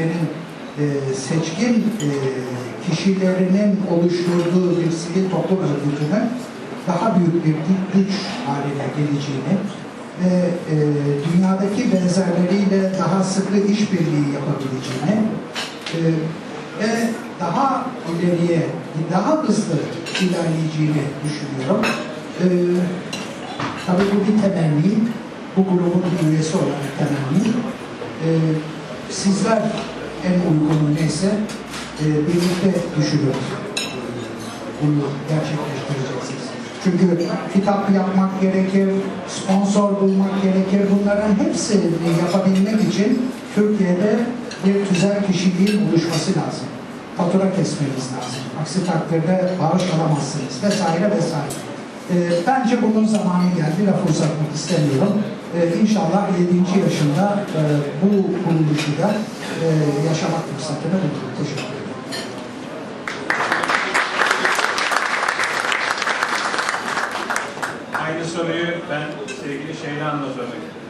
Türkiye'nin e, seçkin e, kişilerinin oluşturduğu bir sivil toplum örgütünün daha büyük bir gü- güç haline geleceğini ve e, dünyadaki benzerleriyle daha sıkı işbirliği yapabileceğini e, ve daha ileriye, daha hızlı ilerleyeceğini düşünüyorum. E, tabii bu bir temenni, bu grubun bir üyesi olarak temenni. E, sizler en uygunu neyse e, birlikte düşünüp bunu gerçekleştireceksiniz. Çünkü kitap yapmak gerekir, sponsor bulmak gerekir. Bunların hepsini yapabilmek için Türkiye'de bir tüzel kişiliğin oluşması lazım. Fatura kesmeniz lazım. Aksi takdirde bağış alamazsınız vesaire vesaire. Ee, bence bunun zamanı geldi. Lafı uzatmak istemiyorum. Ee, inşallah 7. yaşında e, bu kuruluşu da e, yaşamak fırsatını bulurum. Teşekkür ederim. Aynı soruyu ben sevgili Şeyla Hanım'a sormak istiyorum.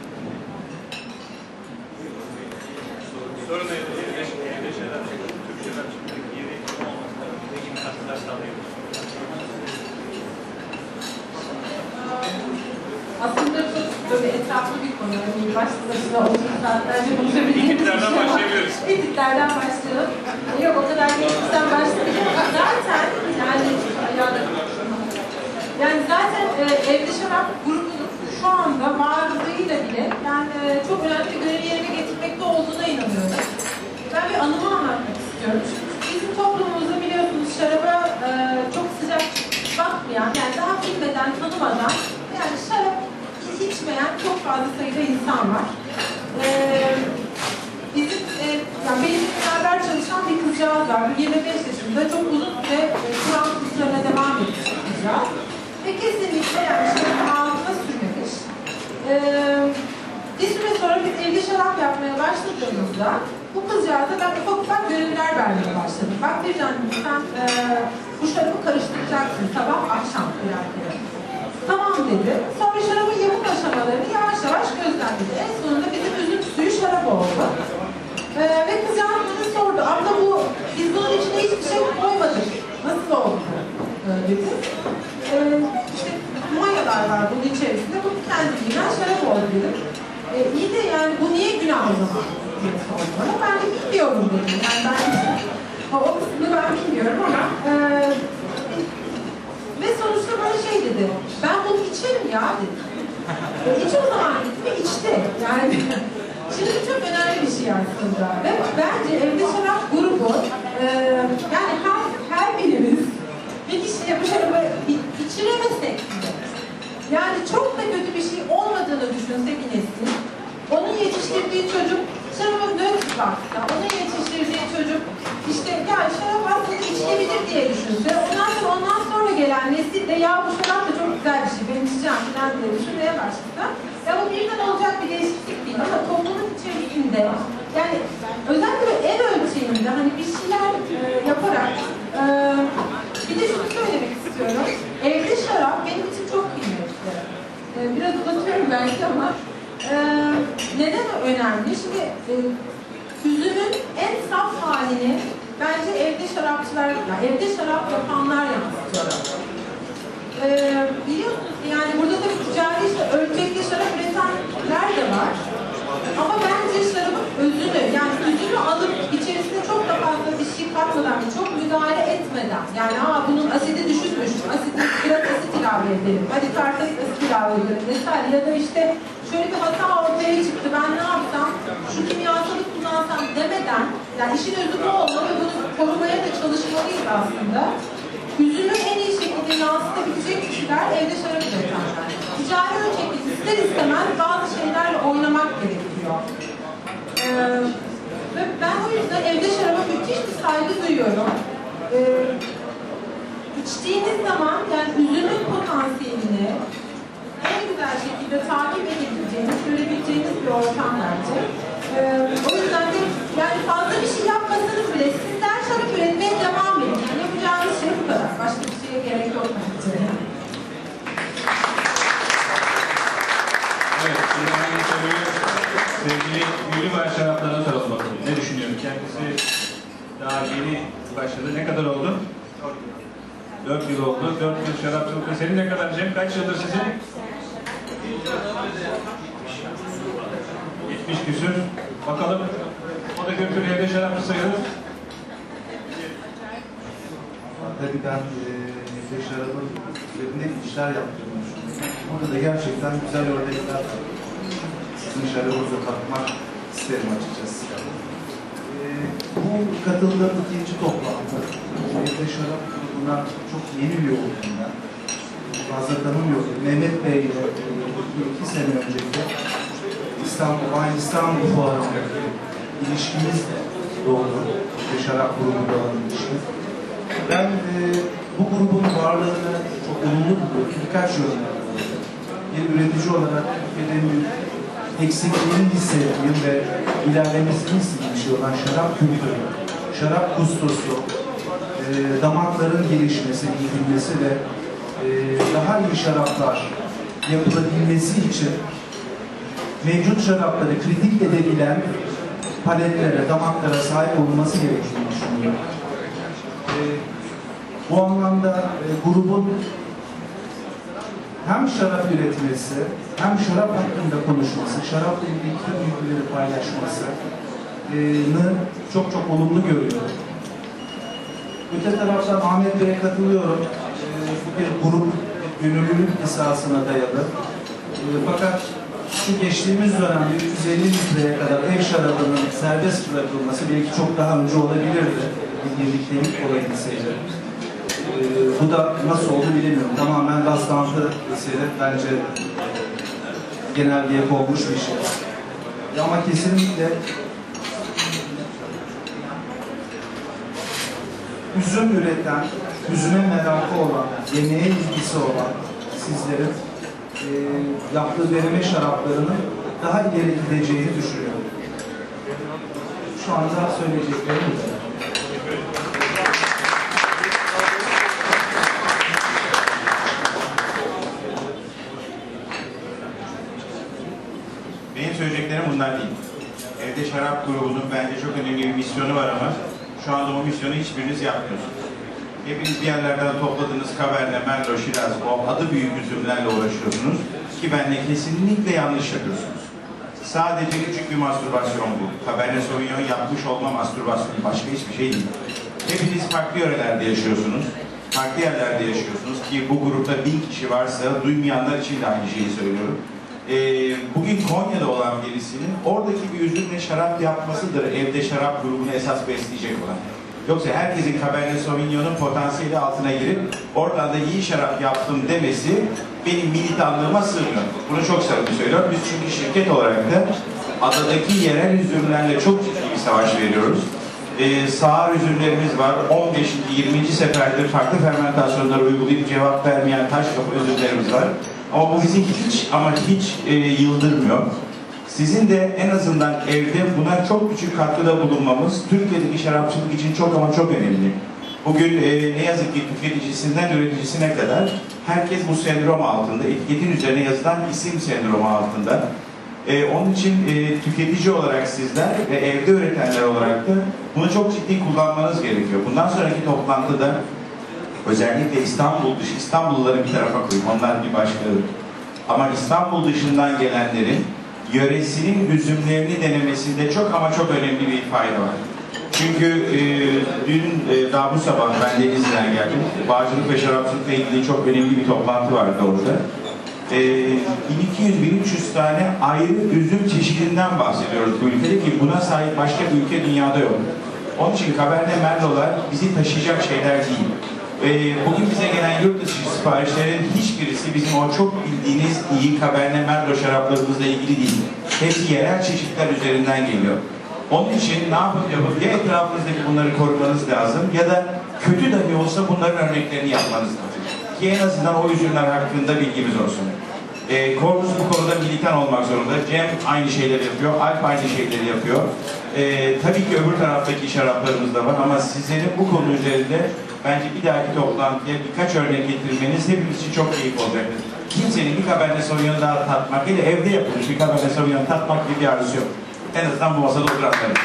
Sorun neydi? Evde, evde şeyler, Türkçeler çıkıyor. Yeni olmakta. Yeni katkılar sağlıyor. Aslında çok etraflı bir konu. Yani başına 30 saatlerce konuşabildiğimiz bir şey başlayabiliriz. Etiklerden başlayalım. Yok o kadar geçmişten başlayalım. Zaten yani yani zaten e, Evde Şarap grubunun şu anda varlığıyla bile yani e, çok önemli bir görevi yerine getirmekte olduğuna inanıyorum. Ben bir anımı anlatmak istiyorum. Çünkü bizim toplumumuzda biliyorsunuz şaraba e, çok sıcak bakmayan, yani daha bilmeden, tanımadan yani şarap hiç içmeyen çok fazla sayıda insan var. E, bizim, e, yani benimle beraber çalışan bir kızcağız var. 25 yaşında çok uzun süre e, Kur'an kurslarına devam etmiş bir kızcağız. Ve kesinlikle yani şarabın altına sürmemiş. E, bir süre sonra biz evde şarap yapmaya başladığımızda bu kızcağıza ben ufak ufak görevler vermeye başladım. Bak bir tane sen e, bu şarabı karıştıracaksın sabah akşam kıyafetleri. Tamam dedi. Sonra şarabın yapım aşamalarını yavaş yavaş gözlemledi. En sonunda bizim üzüm suyu şarap oldu. E, ve kızcağız bana sordu. Abla bu biz bunun içine hiçbir şey koymadık. Nasıl oldu? E, dedi. E, işte mayalar var bunun içerisinde. Bu kendiliğinden şarap oldu dedim. E, iyi de yani bu niye günah o zaman? Ben de bilmiyorum dedim. Yani ben o kısmını ben bilmiyorum ama e, ve sonuçta bana şey dedi. Ben bunu içerim ya. E, iç o zaman ve içti. Yani şimdi çok önemli bir şey aslında. Ve bence evde şarap grubu e, yani her, her birimiz bir kişiye bu şarabı içiremesek bile yani çok da kötü bir şey olmadığını düşünse bir nesil. Onun yetiştirdiği çocuk şaraba nötr baksa, onun yetiştirdiği çocuk işte ya şarap aslında içilebilir diye düşünse, ondan sonra ondan sonra gelen nesil de ya bu şarap güzel bir şey, ben içeceğim falan diye düşünmeye başlasa, ya bu birden olacak bir değişiklik değil ama toplumun içerisinde yani özellikle ev ölçeğinde hani bir şeyler e, yaparak e, bir de şunu söylemek istiyorum. Evde şarap benim için çok kıymetli. Ee, biraz uzatıyorum belki ama e, neden önemli? Şimdi e, üzümün en saf halini bence evde şarapçılar, yani evde şarap yapanlar yansıtıyor. Ee, biliyorsunuz yani burada da ticari işte ölçekli şarap üretenler de var. Ama bence şarabın özünü yani üzümü alıp içerisine çok da fazla bir şey katmadan, çok müdahale etmeden yani aa bunun asidi düşükmüş, asit, biraz asit ilave edelim, hadi tartarik asit ilave edelim vesaire ya da işte şöyle bir hata ortaya çıktı ben ne yapsam, şu kimyasalı kullansam demeden yani işin özü bu olmalı ve bunu korumaya da çalışmalıyız aslında. Üzümü en iyi şekilde yansıtabilecek kişiler evde şarap üretenler. Ticari ölçekli ister istemez bazı şeylerle oynamak gerekiyor. Ee, ve ben o yüzden evde şaraba müthiş bir saygı duyuyorum. Ee, içtiğiniz zaman yani üzümün potansiyelini en güzel şekilde takip edebileceğiniz, görebileceğiniz bir ortam bence. Ee, o yüzden de yani fazla bir şey yapmasanız bile sizler şarap üretmeye devam edin. Yani yapacağınız şey bu kadar. Başka bir şeye gerek yok bence. Ve Şaraplar'a soralım bakalım. Ne düşünüyorsunuz? Kendisi daha yeni başladı. Ne kadar oldu? 4 yıl oldu. 4 yıl şarapçılıkta. Senin ne kadar Cem? Kaç yıldır sizin? 70 küsür. Bakalım. O da götür evde şarapçı sayılır. Tabii ben e, Nefes Şarap'ın üzerinde işler yaptığımı düşünüyorum. Orada da gerçekten güzel örnekler var. Sizin şarabınıza katmak isterim açıkçası. E, bu katıldığım ikinci toplantı. Nefes Şarap grubuna çok yeni bir olduğundan fazla tanımıyordum. Mehmet Bey ile e, iki sene önceki İstanbul, aynı İstanbul Fuarı'nda ilişkimiz doğdu. Nefes Şarap grubuyla olan. Ben e, bu grubun varlığını çok olumlu buluyorum. Birkaç yönde. Bir üretici olarak Türkiye'de eksikliğini hissettiğim ve ilerlemesini istediğim şey olan şarap kültürü, şarap kustosu, e, damakların gelişmesi, eğitilmesi ve e, daha iyi şaraplar yapılabilmesi için mevcut şarapları kritik edebilen paletlere, damaklara sahip olması gerektiğini düşünüyorum. Ee, bu anlamda e, grubun hem şarap üretmesi, hem şarap hakkında konuşması, şarapla ilgili tüm bilgileri paylaşması e, çok çok olumlu görüyorum. Öte taraftan Ahmet Bey'e katılıyorum. E, bu bir grup, gönüllülük esasına dayalı. E, fakat şu geçtiğimiz dönemde 350 litreye kadar ev şarabının serbest bırakılması belki çok daha önce olabilirdi. Bir birliktelik olabilseydi. Ee, bu da nasıl oldu bilemiyorum. Tamamen rastlantı eseri. Bence genelliğe konmuş bir şey. Ama kesinlikle üzüm üreten, üzüme merakı olan, yemeğe ilgisi olan sizlerin e, yaptığı deneme şaraplarının daha ileri gideceğini düşünüyorum. Şu anda söyleyeceklerim bu kadar. Benim söyleyeceklerim bunlar değil. Evde Şarap grubunun bence çok önemli bir misyonu var ama şu anda o misyonu hiçbiriniz yapmıyorsunuz. Hepiniz bir yerlerden topladığınız Cabernet, Merlot, Shiraz, o adı büyük üzümlerle uğraşıyorsunuz ki benle kesinlikle yanlış yapıyorsunuz. Sadece küçük bir mastürbasyon bu. Cabernet Sauvignon yapmış olma mastürbasyonu başka hiçbir şey değil. Hepiniz farklı yörelerde yaşıyorsunuz. Farklı yerlerde yaşıyorsunuz ki bu grupta bin kişi varsa duymayanlar için de aynı şeyi söylüyorum. Ee, bugün Konya'da olan birisinin oradaki bir üzümle şarap yapmasıdır evde şarap grubunu esas besleyecek olan. Yoksa herkesin Cabernet Sauvignon'un potansiyeli altına girip oradan da iyi şarap yaptım demesi benim militanlığıma sığmıyor. Bunu çok samimi söylüyorum. Biz çünkü şirket olarak da adadaki yerel üzümlerle çok ciddi bir savaş veriyoruz. Ee, sağır üzümlerimiz var. 15. 20. seferdir farklı fermentasyonlara uygulayıp cevap vermeyen taş kapı üzümlerimiz var. Ama bu bizi hiç ama hiç e, yıldırmıyor. Sizin de en azından evde buna çok küçük katkıda bulunmamız Türkiye'deki şarapçılık için çok ama çok önemli. Bugün e, ne yazık ki tüketicisinden üreticisine kadar herkes bu sendrom altında, etiketin üzerine yazılan isim sendromu altında. E, onun için e, tüketici olarak sizler ve evde üretenler olarak da bunu çok ciddi kullanmanız gerekiyor. Bundan sonraki toplantıda özellikle İstanbul dışı, İstanbulluları bir tarafa koyayım, onlar bir başka. Ama İstanbul dışından gelenlerin yöresinin üzümlerini denemesinde çok ama çok önemli bir fayda var. Çünkü e, dün e, daha bu sabah ben Denizli'den geldim. Bağcılık ve şarapçılıkla ilgili çok önemli bir toplantı vardı orada. E, 1200-1300 tane ayrı üzüm çeşidinden bahsediyoruz bu ülkede ki buna sahip başka bir ülke dünyada yok. Onun için Cabernet Merlot'lar bizi taşıyacak şeyler değil. Ee, bugün bize gelen yurt dışı siparişlerin hiçbirisi bizim o çok bildiğiniz iyi Cabernet Merlot şaraplarımızla ilgili değil. Hepsi yerel çeşitler üzerinden geliyor. Onun için ne yapıp yapıp ya etrafınızdaki bunları korumanız lazım ya da kötü dahi olsa bunların örneklerini yapmanız lazım. Ki en azından o üzümler hakkında bilgimiz olsun. E, Korvus bu konuda militan olmak zorunda. Cem aynı şeyleri yapıyor, Alp aynı şeyleri yapıyor. E, tabii ki öbür taraftaki şaraplarımız da var ama sizlerin bu konu üzerinde bence bir dahaki toplantıya birkaç örnek getirmeniz hepimiz için çok keyif olacaktır. Kimsenin bir Cabernet Sauvignon daha tatmak, hele evde yapılmış bir Cabernet Sauvignon tatmak gibi bir arzusu yok. En azından bu masada oturanların.